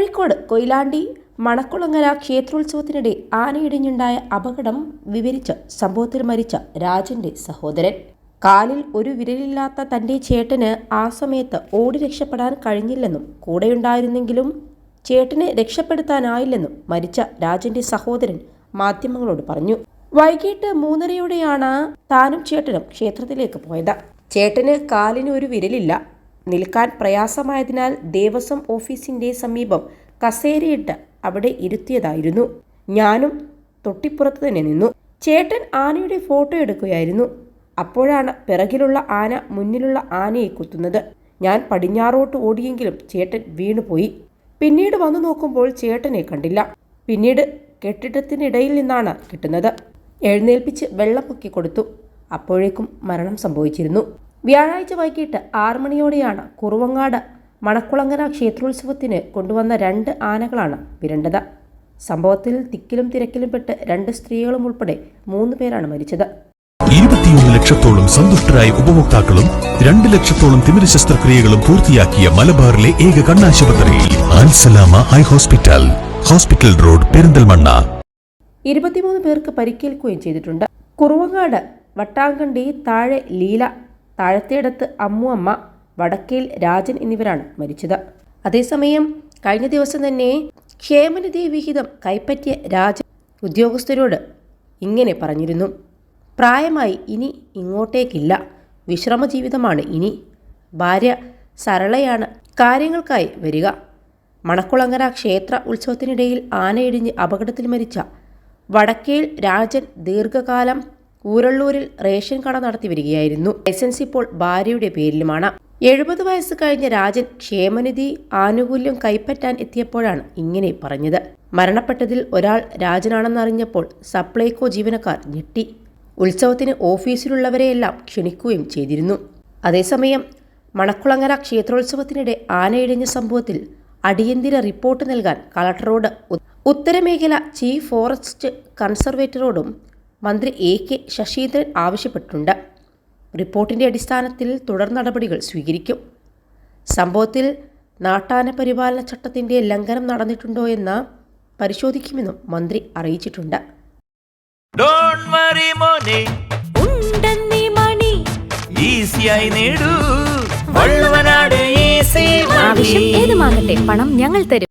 കോഴിക്കോട് കൊയിലാണ്ടി മണക്കുളങ്ങര ക്ഷേത്രോത്സവത്തിനിടെ ആനയിടിഞ്ഞുണ്ടായ അപകടം വിവരിച്ച സംഭവത്തിൽ മരിച്ച രാജന്റെ സഹോദരൻ. കാലിൽ ഒരു വിരലില്ലാത്ത തന്റെ ചേട്ടന് ആ സമയത്ത് ഓടി രക്ഷപ്പെടാൻ കഴിഞ്ഞില്ലെന്നും കൂടെയുണ്ടായിരുന്നെങ്കിലും ചേട്ടനെ രക്ഷപ്പെടുത്താനായില്ലെന്നും മരിച്ച രാജന്റെ സഹോദരൻ മാധ്യമങ്ങളോട് പറഞ്ഞു. വൈകിട്ട് മൂന്നരയോടെയാണ് താനും ചേട്ടനും ക്ഷേത്രത്തിലേക്ക് പോയത്. ചേട്ടന് കാലിന് ഒരു വിരലില്ല. നിൽക്കാൻ പ്രയാസമായതിനാൽ ദേവസ്വം ഓഫീസിന്റെ സമീപം കസേരയിട്ട് അവിടെ ഇരുത്തിയതായിരുന്നു. ഞാനും തൊട്ടിപ്പുറത്ത് തന്നെ നിന്നു. ചേട്ടൻ ആനയുടെ ഫോട്ടോ എടുക്കുകയായിരുന്നു. അപ്പോഴാണ് പിറകിലുള്ള ആന മുന്നിലുള്ള ആനയെ കുത്തുന്നത്. ഞാൻ പടിഞ്ഞാറോട്ട് ഓടിയെങ്കിലും ചേട്ടൻ വീണുപോയി. പിന്നീട് വന്നു നോക്കുമ്പോൾ ചേട്ടനെ കണ്ടില്ല. പിന്നീട് കെട്ടിടത്തിനിടയിൽ നിന്നാണ് കിട്ടുന്നത്. എഴുന്നേൽപ്പിച്ച് വെള്ളം പൊക്കി കൊടുത്തു അപ്പോഴേക്കും മരണം സംഭവിച്ചിരുന്നു. വ്യാഴാഴ്ച വൈകിട്ട് ആറ് മണിയോടെയാണ് കുറുവങ്ങാട് മണക്കുളങ്ങര ക്ഷേത്രോത്സവത്തിന് കൊണ്ടുവന്ന രണ്ട് ആനകളാണ് വിരണ്ടത്. സംഭവത്തിൽ തിക്കിലും തിരക്കിലും പെട്ട് രണ്ട് സ്ത്രീകളും ഉൾപ്പെടെ മൂന്ന് പേരാണ് മരിച്ചത്. ഇരുപത്തിയൊന്ന് ലക്ഷത്തോളം സന്തുഷ്ടരായ ഉപഭോക്താക്കളും രണ്ട് ലക്ഷത്തോളം തിമിര ശസ്ത്രക്രിയകളും പൂർത്തിയാക്കിയ മലബാറിലെ ഏക കണ്ണാശുപത്രി Alsalama eye hospital hospital road Perinthalmanna. ഇരുപത്തിമൂന്ന് പേർക്ക് പരിക്കേൽക്കുകയും ചെയ്തിട്ടുണ്ട്. കുറുവങ്ങാട് വട്ടാങ്കണ്ടി താഴെ ലീല താഴത്തേടത്ത് അമ്മു അമ്മ വടക്കേൽ രാജൻ എന്നിവരാണ് മരിച്ചത്. അതേസമയം കഴിഞ്ഞ ദിവസം തന്നെ ക്ഷേമനിധി വിഹിതം കൈപ്പറ്റിയ രാജൻ ഉദ്യോഗസ്ഥരോട് ഇങ്ങനെ പറഞ്ഞിരുന്നു. പ്രായമായി ഇനി ഇങ്ങോട്ടേക്കില്ല. വിശ്രമ ജീവിതമാണ് ഇനി. ഭാര്യ സരളയാണ്. കാര്യങ്ങൾക്കായി വരിക. മണക്കുളങ്ങര ക്ഷേത്ര ഉത്സവത്തിനിടയിൽ ആനയിടിഞ്ഞ് അപകടത്തിൽ മരിച്ച വടക്കേൽ രാജൻ ദീർഘകാലം ഊരള്ളൂരിൽ റേഷൻ കട നടത്തി വരികയായിരുന്നു. ലൈസൻസ് ഇപ്പോൾ ഭാര്യയുടെ പേരിലുമാണ്. എഴുപത് വയസ്സ് കഴിഞ്ഞ രാജൻ ക്ഷേമനിധി ആനുകൂല്യം കൈപ്പറ്റാൻ എത്തിയപ്പോഴാണ് ഇങ്ങനെ പറഞ്ഞത്. മരണപ്പെട്ടതിൽ ഒരാൾ രാജനാണെന്നറിഞ്ഞപ്പോൾ സപ്ലൈകോ ജീവനക്കാർ ഞെട്ടി. ഉത്സവത്തിന് ഓഫീസിലുള്ളവരെയെല്ലാം ക്ഷണിക്കുകയും ചെയ്തിരുന്നു. അതേസമയം മണക്കുളങ്ങര ക്ഷേത്രോത്സവത്തിനിടെ ആനയിടിഞ്ഞ സംഭവത്തിൽ അടിയന്തര റിപ്പോർട്ട് നൽകാൻ കളക്ടറോട് ഉത്തരമേഖല ചീഫ് ഫോറസ്റ്റ് കൺസർവേറ്ററോടും മന്ത്രി എ കെ ശശീന്ദ്രൻ ആവശ്യപ്പെട്ടിട്ടുണ്ട്. റിപ്പോർട്ടിന്റെ അടിസ്ഥാനത്തിൽ തുടർ നടപടികൾ സ്വീകരിക്കും. സംഭവത്തിൽ നാട്ടാന പരിപാലന ചട്ടത്തിന്റെ ലംഘനം നടന്നിട്ടുണ്ടോ എന്ന് പരിശോധിക്കുമെന്നും മന്ത്രി അറിയിച്ചിട്ടുണ്ട്. ആവശ്യം ഏതുമാകട്ടെ പണം ഞങ്ങൾ തരും.